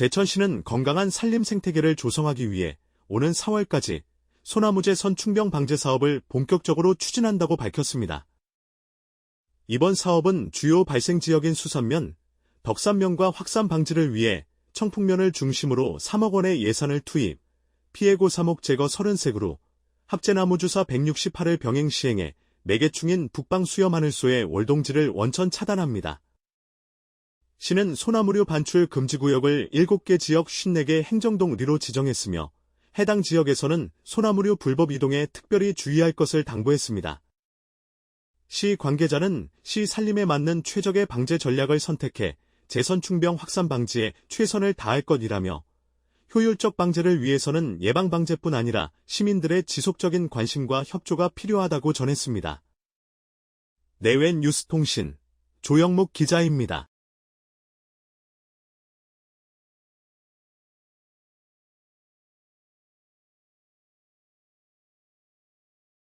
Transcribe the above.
제천시는 건강한 산림 생태계를 조성하기 위해 오는 4월까지 소나무제 선충병 방제 사업을 본격적으로 추진한다고 밝혔습니다. 이번 사업은 주요 발생 지역인 수산면, 덕산면과 확산 방지를 위해 청풍면을 중심으로 3억 원의 예산을 투입, 피해고 사목 제거 33그루, 합재나무 주사 168을 병행 시행해 매개충인 북방 수염 하늘소의 월동지를 원천 차단합니다. 시는 소나무류 반출 금지 구역을 7개 지역 54개 행정동리로 지정했으며 해당 지역에서는 소나무류 불법 이동에 특별히 주의할 것을 당부했습니다. 시 관계자는 시 살림에 맞는 최적의 방제 전략을 선택해 재선충병 확산 방지에 최선을 다할 것이라며 효율적 방제를 위해서는 예방 방제뿐 아니라 시민들의 지속적인 관심과 협조가 필요하다고 전했습니다. 내외 뉴스통신 조영묵 기자입니다.